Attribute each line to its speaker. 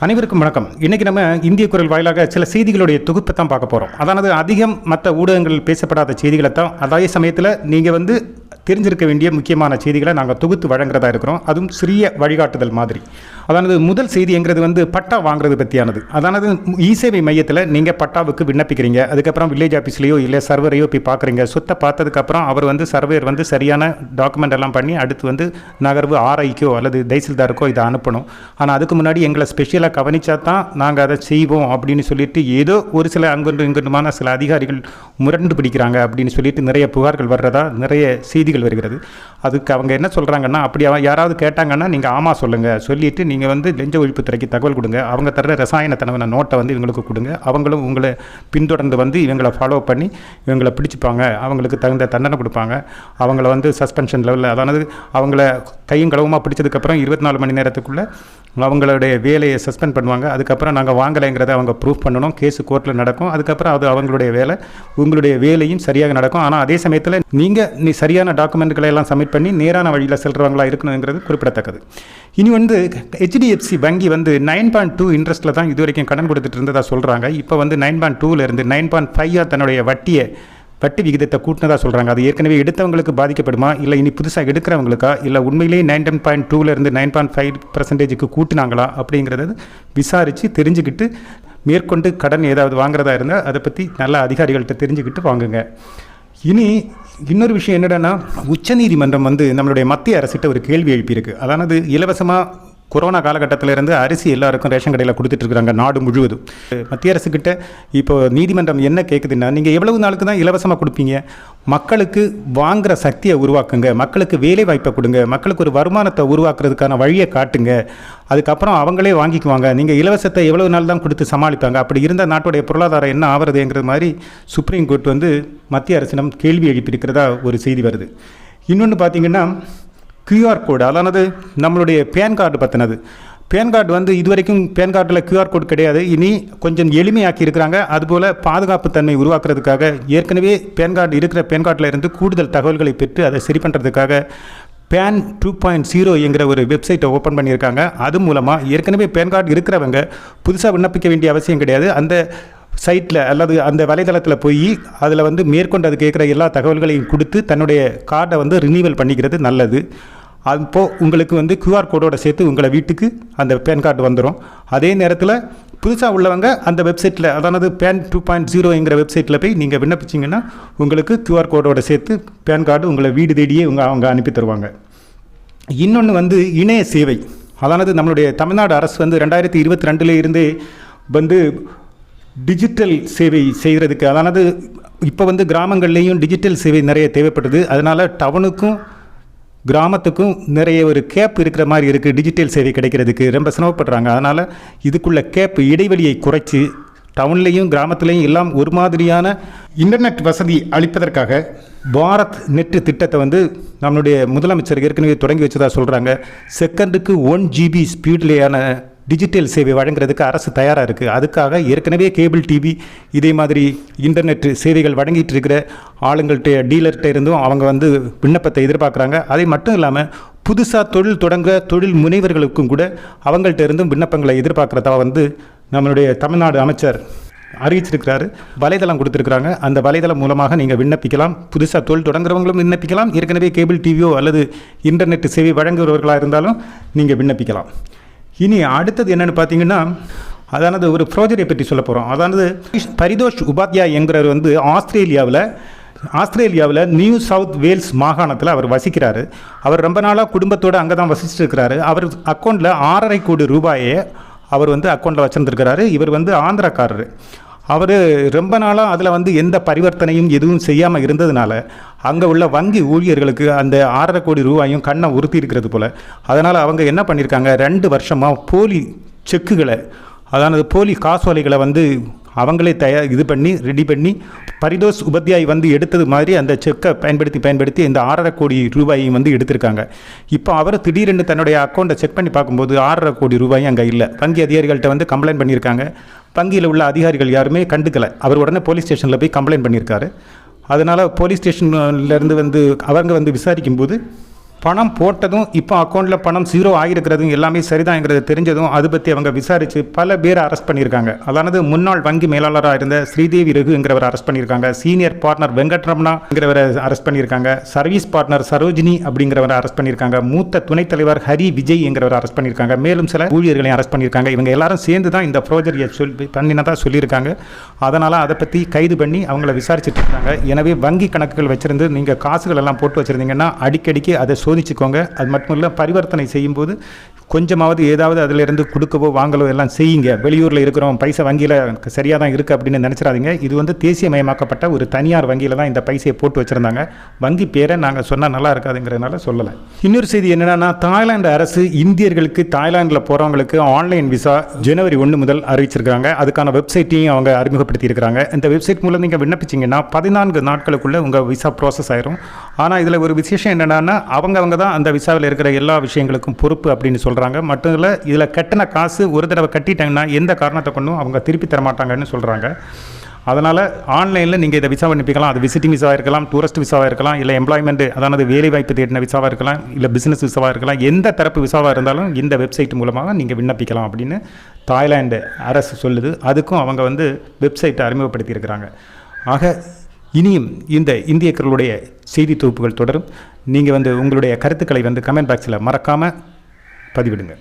Speaker 1: அனைவருக்கும் வணக்கம். இன்னைக்கு நம்ம இந்திய குரல் வாயிலாக சில செய்திகளுடைய தொகுப்பை தான் பார்க்க போகிறோம் அதானது அதிகம் மற்ற ஊடகங்கள் பேசப்படாத செய்திகளை தான் அதே சமயத்தில் நீங்கள் வந்து தெரிஞ்சிருக்க வேண்டிய முக்கியமான செய்திகளை நாங்கள் தொகுத்து வழங்குறதா இருக்கிறோம். அதுவும் சிறிய வழிகாட்டுதல் மாதிரி. அதானது முதல் செய்திங்கிறது வந்து பட்டா வாங்குறது பற்றியானது அதானது இ சேவை மையத்தில் நீங்கள் பட்டாவுக்கு விண்ணப்பிக்கிறீங்க. அதுக்கப்புறம் வில்லேஜ் ஆஃபீஸ்லேயோ இல்லை சர்வரையோ போய் பார்க்குறீங்க சொத்தை பார்த்ததுக்கப்புறம் அவர் வந்து சர்வேர் வந்து சரியான டாக்குமெண்ட் எல்லாம் பண்ணி அடுத்து வந்து நகர்வு ஆர்ஐக்கோ அல்லது தைசில்தாருக்கோ இதை அனுப்பணும். ஆனால் அதுக்கு முன்னாடி எங்களை ஸ்பெஷலாக கவனிச்சா தான் நாங்கள் அதை செய்வோம் அப்படின்னு சொல்லிட்டு ஏதோ ஒரு சில அங்குண்டு இங்குண்டுமான சில அதிகாரிகள் முரண்டு பிடிக்கிறாங்க அப்படின்னு சொல்லிட்டு நிறைய புகார்கள் வர்றதா நிறைய செய்திகள் வருகிறது. அதுக்கு அவங்க என்ன சொல்கிறாங்கன்னா அப்படி அவன் யாராவது கேட்டாங்கன்னா நீங்கள் ஆமாம் சொல்லுங்கள் சொல்லிட்டு நீங்கள் வந்து லஞ்ச ஒழிப்புத்துறைக்கு தகவல் கொடுங்க. அவங்க தர ரசாயன தனவன நோட்டை வந்து இவங்களுக்கு கொடுங்க. அவங்களும் உங்களை பின்தொடர்ந்து வந்து இவங்களை ஃபாலோ பண்ணி இவங்களை பிடிச்சிப்பாங்க. அவங்களுக்கு தகுந்த தண்டனை கொடுப்பாங்க. அவங்கள வந்து சஸ்பென்ஷன் லெவலில் அதாவது அவங்கள கையும் களவுமாக பிடிச்சதுக்கப்புறம் இருபத்தி நாலு மணி நேரத்துக்குள்ளே அவங்களுடைய வேலையை சஸ்பெண்ட் பண்ணுவாங்க. அதுக்கப்புறம் நாங்கள் வாங்கலைங்கிறத அவங்க ப்ரூஃப் பண்ணணும். கேஸு கோர்ட்டில் நடக்கும். அதுக்கப்புறம் அது அவங்களுடைய வேலை. உங்களுடைய வேலையும் சரியாக நடக்கும். ஆனால் அதே சமயத்தில் நீங்கள் நீ சரியான டாக்குமெண்ட்களை எல்லாம் சப்மிட் பண்ணி நேரான வழியில் செல்றவங்களா இருக்கணுங்கிறது குறிப்பிடத்தக்கது. இனி வந்து ஹெச்டிஎஃப்சி வங்கி வந்து நைன் பாயிண்ட் டூ இன்ட்ரெஸ்ட்டில் தான் இது வரைக்கும் கடன் கொடுத்துட்டு இருந்ததா சொல்கிறாங்க இப்போ வந்து நைன் பாயிண்ட் டூலேருந்து நைன் பாயிண்ட் ஃபைவ் தன்னுடைய வட்டியை வட்டி விகிதத்தை கூட்டினதாக சொல்கிறாங்க அது ஏற்கனவே எடுத்தவங்களுக்கு பாதிக்கப்படுமா? இல்லை இனி புதுசாக எடுக்கிறவங்களுக்கா? இல்லை உண்மையிலேயே நைன் டென் பாயிண்ட் டூலேருந்து நைன் பாயிண்ட் ஃபைவ் பர்சன்டேஜுக்கு கூட்டினாங்களா? அப்படிங்கிறத விசாரித்து தெரிஞ்சுக்கிட்டு மேற்கொண்டு கடன் ஏதாவது வாங்குறதா இருந்தால் அதை பற்றி நல்ல அதிகாரிகள்கிட்ட தெரிஞ்சுக்கிட்டு வாங்குங்க. இனி இன்னொரு விஷயம் என்னடான்னா உச்சநீதிமன்றம் வந்து நம்மளுடைய மத்திய அரசிட்ட ஒரு கேள்வி எழுப்பியிருக்கு. அதானது இலவசமாக கொரோனா காலகட்டத்தில் இருந்து அரிசி எல்லாருக்கும் ரேஷன் கடையில் கொடுத்துட்டு இருக்காங்க நாடு முழுவதும். மத்திய அரசுக்கிட்ட இப்போ நீதிமன்றம் என்ன கேட்குதுன்னா நீங்கள் எவ்வளவு நாளுக்கு தான் இலவசமாக கொடுப்பீங்க? மக்களுக்கு வாங்குற சக்தியை உருவாக்குங்க மக்களுக்கு வேலை வாய்ப்பை கொடுங்க மக்களுக்கு ஒரு வருமானத்தை உருவாக்குறதுக்கான வழியை காட்டுங்க. அதுக்கப்புறம் அவங்களே வாங்கிக்குவாங்க. நீங்கள் இலவசத்தை எவ்வளவு நாள் தான் கொடுத்து சமாளிப்பாங்க? அப்படி இருந்தால் நாட்டுடைய பொருளாதாரம் என்ன ஆகிறதுங்கிறது மாதிரி சுப்ரீம் கோர்ட் வந்து மத்திய அரசிடம் கேள்வி எழுப்பியிருக்கிறதா ஒரு செய்தி வருது. இன்னொன்று பார்த்தீங்கன்னா கியூஆர் கோடு அதானது நம்மளுடைய பேன் கார்டு பற்றினது பேன் கார்டு வந்து இதுவரைக்கும் பேன் கார்டில் கியூஆர் கோடு கிடையாது. இனி கொஞ்சம் எளிமையாக்கி இருக்கிறாங்க. அதுபோல் பாதுகாப்பு தன்மை உருவாக்குறதுக்காக ஏற்கனவே பேன் கார்டு இருக்கிற பேன் கார்டில் இருந்து கூடுதல் தகவல்களை பெற்று அதை சரி பண்ணுறதுக்காக பேன் டூ பாயிண்ட் ஜீரோ என்கிற ஒரு வெப்சைட்டை ஓப்பன் பண்ணியிருக்காங்க. அது மூலமாக ஏற்கனவே பேன் கார்டு இருக்கிறவங்க புதுசாக விண்ணப்பிக்க வேண்டிய அவசியம் கிடையாது. அந்த சைட்டில் அல்லது அந்த வலைதளத்தில் போய் அதில் வந்து மேற்கொண்டு அது கேட்குற எல்லா தகவல்களையும் கொடுத்து தன்னுடைய கார்டை வந்து ரினியூவல் பண்ணிக்கிறது நல்லது. அப்போ உங்களுக்கு வந்து கியூஆர் கோடோட சேர்த்து உங்களை வீட்டுக்கு அந்த பேன் கார்டு வந்துடும் அதே நேரத்தில் புதுசாக உள்ளவங்க அந்த வெப்சைட்டில் அதானது பேன் டூ பாயிண்ட் ஜீரோங்கிற வெப்சைட்டில் போய் நீங்கள் விண்ணப்பிச்சிங்கன்னா உங்களுக்கு கியூஆர் கோடோட சேர்த்து பேன் கார்டு உங்களை வீடு தேடியே உங்க அவங்க அனுப்பி தருவாங்க. இன்னொன்று வந்து இணைய சேவை. அதானது நம்மளுடைய தமிழ்நாடு அரசு வந்து ரெண்டாயிரத்தி இருபத்தி ரெண்டுல இருந்தே வந்து டிஜிட்டல் சேவை செய்கிறதுக்கு அதானது இப்போ வந்து கிராமங்கள்லேயும் டிஜிட்டல் சேவை நிறைய தேவைப்படுது. அதனால் டவுனுக்கும் கிராமத்துக்கும் நிறைய ஒரு கேப் இருக்கிற மாதிரி இருக்குது டிஜிட்டல் சேவை கிடைக்கிறதுக்கு ரொம்ப சிரமப்படுறாங்க. அதனால் இதுக்குள்ள கேப் இடைவெளியை குறைச்சி டவுன்லேயும் கிராமத்துலேயும் எல்லாம் ஒரு மாதிரியான இன்டர்நெட் வசதி அளிப்பதற்காக பாரத் நெட்டு திட்டத்தை வந்து நம்மளுடைய முதலமைச்சர் ஏற்கனவே தொடங்கி வச்சதாக சொல்கிறாங்க செகண்டுக்கு ஒன் ஜிபி ஸ்பீட்லேயான டிஜிட்டல் சேவை வழங்குறதுக்கு அரசு தயாராக இருக்குது அதுக்காக ஏற்கனவே கேபிள் டிவி இதே மாதிரி இன்டர்நெட் சேவைகள் வழங்கிட்டு இருக்கிற ஆளுங்கள்ட்ட டீலர்கிட்ட இருந்தும் அவங்க வந்து விண்ணப்பத்தை எதிர்பார்க்குறாங்க. அதை மட்டும் இல்லாமல் புதுசாக தொழில் தொடங்க தொழில் முனைவர்களுக்கும் கூட அவங்கள்ட்ட இருந்தும் விண்ணப்பங்களை எதிர்பார்க்குறதா வந்து நம்மளுடைய தமிழ்நாடு அமைச்சர் அறிவிச்சிருக்கிறாரு. வலைதளம் கொடுத்துருக்குறாங்க. அந்த வலைதளம் மூலமாக நீங்கள் விண்ணப்பிக்கலாம். புதுசாக தொழில் தொடங்குறவங்களும் விண்ணப்பிக்கலாம். ஏற்கனவே கேபிள் டிவியோ அல்லது இன்டர்நெட் சேவை வழங்குகிறவர்களாக இருந்தாலும் நீங்கள் விண்ணப்பிக்கலாம். இனி அடுத்தது என்னென்னு பார்த்தீங்கன்னா அதானது ஒரு ப்ரோஜரை பற்றி சொல்ல போகிறோம் அதானது பரிதோஷ் உபாத்யாய் என்கிறவர் வந்து ஆஸ்திரேலியாவில் ஆஸ்திரேலியாவில் நியூ சவுத் வேல்ஸ் மாகாணத்தில் அவர் வசிக்கிறார். அவர் ரொம்ப நாளாக குடும்பத்தோடு அங்கே தான் வசிச்சுட்டு இருக்கிறாரு அவர் அக்கௌண்ட்டில் ஆறரை கோடி ரூபாயை அவர் வந்து அக்கௌண்ட்டில் வச்சுருந்துருக்கிறாரு. இவர் வந்து ஆந்திராக்காரர். அவர் ரொம்ப நாளாக அதில் வந்து எந்த பரிவர்த்தனையும் எதுவும் செய்யாமல் இருந்ததுனால அங்கே உள்ள வங்கி ஊழியர்களுக்கு அந்த ஆறரை கோடி ரூபாயும் கண்ணை உறுத்தி இருக்கிறது போல். அதனால் அவங்க என்ன பண்ணியிருக்காங்க ரெண்டு வருஷமாக போலி செக்குகளை அதானது போலி காசோலைகளை வந்து அவங்களே தயார் இது பண்ணி ரெடி பண்ணி பரிதோஷ் உபாத்யாய் வந்து எடுத்தது மாதிரி அந்த செக்கை பயன்படுத்தி பயன்படுத்தி இந்த ஆறரை கோடி ரூபாயையும் வந்து எடுத்திருக்காங்க. இப்போ அவர் திடீரென்று தன்னுடைய அக்கௌண்ட்டை செக் பண்ணி பார்க்கும்போது ஆறரை கோடி ரூபாயும் அங்கே இல்லை. வங்கி அதிகாரிகள்கிட்ட வந்து கம்ப்ளைண்ட் பண்ணியிருக்காங்க. வங்கியில் உள்ள அதிகாரிகள் யாருமே கண்டுக்கலை. அவர் உடனே போலீஸ் ஸ்டேஷனில் போய் கம்ப்ளைண்ட் பண்ணியிருக்காரு. அதனால் போலீஸ் ஸ்டேஷன்லேருந்து வந்து அவங்க வந்து விசாரிக்கும்போது பணம் போட்டதும் இப்போ அக்கௌண்ட்டில் பணம் ஜீரோ ஆகிருக்கிறதும் எல்லாமே சரிதாங்கிறது தெரிஞ்சதும் அது பற்றி அவங்க விசாரித்து பல பேரை அரெஸ்ட் பண்ணியிருக்காங்க. அதானது முன்னாள் வங்கி மேலாளராக இருந்த ஸ்ரீதேவி ரகுங்கிறவரை அரெஸ்ட் பண்ணியிருக்காங்க. சீனியர் பார்ட்னர் வெங்கட்ரமணாங்கிறவரை அரெஸ்ட் பண்ணியிருக்காங்க. சர்வீஸ் பார்ட்னர் சரோஜினி அப்படிங்கிறவரை அரெஸ்ட் பண்ணியிருக்காங்க. மூத்த துணைத் தலைவர் ஹரி விஜய் என்கிறவரை அரெஸ்ட் பண்ணியிருக்காங்க. மேலும் சில ஊழியர்களையும் அரெஸ்ட் பண்ணியிருக்காங்க. இவங்க எல்லாரும் சேர்ந்து தான் இந்த ப்ரோஜரியை சொல் பண்ணினதாக சொல்லியிருக்காங்க. அதனால் அதை பற்றி கைது பண்ணி அவங்கள விசாரிச்சுட்டு இருக்காங்க. எனவே வங்கி கணக்குகள் வச்சிருந்து நீங்கள் காசுகள் எல்லாம் போட்டு வச்சுருந்தீங்கன்னா அடிக்கடிக்கு அதை சோதிச்சுக்கோங்க. அது மட்டும் இல்லை பரிவர்த்தனை செய்யும்போது கொஞ்சமாவது ஏதாவது அதிலிருந்து கொடுக்கவோ வாங்கலோ எல்லாம் செய்யுங்க. வெளியூரில் இருக்கிறோம் பைசா வங்கியில் சரியாக தான் இருக்குது அப்படின்னு நினச்சிடாதீங்க. இது வந்து தேசியமயமாக்கப்பட்ட ஒரு தனியார் வங்கியில் தான் இந்த பைசையை போட்டு வச்சுருந்தாங்க. வங்கி பேரை நாங்கள் சொன்னால் நல்லா இருக்காதுங்கிறதுனால சொல்லலை. இன்னொரு செய்தி என்னென்னா தாய்லாந்து அரசு இந்தியர்களுக்கு தாய்லாந்தில் போகிறவங்களுக்கு ஆன்லைன் விசா ஜனவரி ஒன்று முதல் அறிவிச்சிருக்காங்க. அதுக்கான வெப்சைட்டையும் அவங்க அறிமுகப்படுத்தியிருக்கிறாங்க. இந்த வெப்சைட் மூலம் நீங்கள் விண்ணப்பிச்சிங்கன்னா பதினான்கு நாட்களுக்குள்ளே உங்கள் விசா ப்ராசஸ் ஆயிரும். ஆனால் இதில் ஒரு விசேஷம் என்னென்னா அவங்க அவங்க தான் அந்த விசாவில் இருக்கிற எல்லா விஷயங்களுக்கும் பொறுப்பு அப்படின்னு சொல்கிறாங்க மட்டும் இல்லை இதில் கட்டின காசு ஒரு தடவை கட்டிட்டாங்கன்னா எந்த காரணத்தை கொண்டும் அவங்க திருப்பி தர மாட்டாங்கன்னு சொல்கிறாங்க அதனால் ஆன்லைனில் நீங்கள் இதை விசா விண்ணப்பிக்கலாம் அது விசிட்டிங் விசாவாக இருக்கலாம் டூரிஸ்ட் விசாவாக இருக்கலாம் இல்லை எம்ப்ளாய்மெண்ட் அதாவது வேலை வாய்ப்பு தேடின விசாவாக இருக்கலாம் இல்லை பிஸ்னஸ் விசாவாக இருக்கலாம் எந்த தரப்பு விசாவாக இருந்தாலும் இந்த வெப்சைட் மூலமாக நீங்கள் விண்ணப்பிக்கலாம் அப்படின்னு தாய்லாந்து அரசு சொல்லுது. அதுக்கும் அவங்க வந்து வெப்சைட்டை அறிமுகப்படுத்தியிருக்கிறாங்க. ஆக இனியும் இந்த இந்தியர்களுடைய செய்தி தொகுப்புகள் தொடரும். நீங்கள் வந்து உங்களுடைய கருத்துக்களை வந்து கமெண்ட் பாக்ஸில் மறக்காமல் பதிவிடுங்க.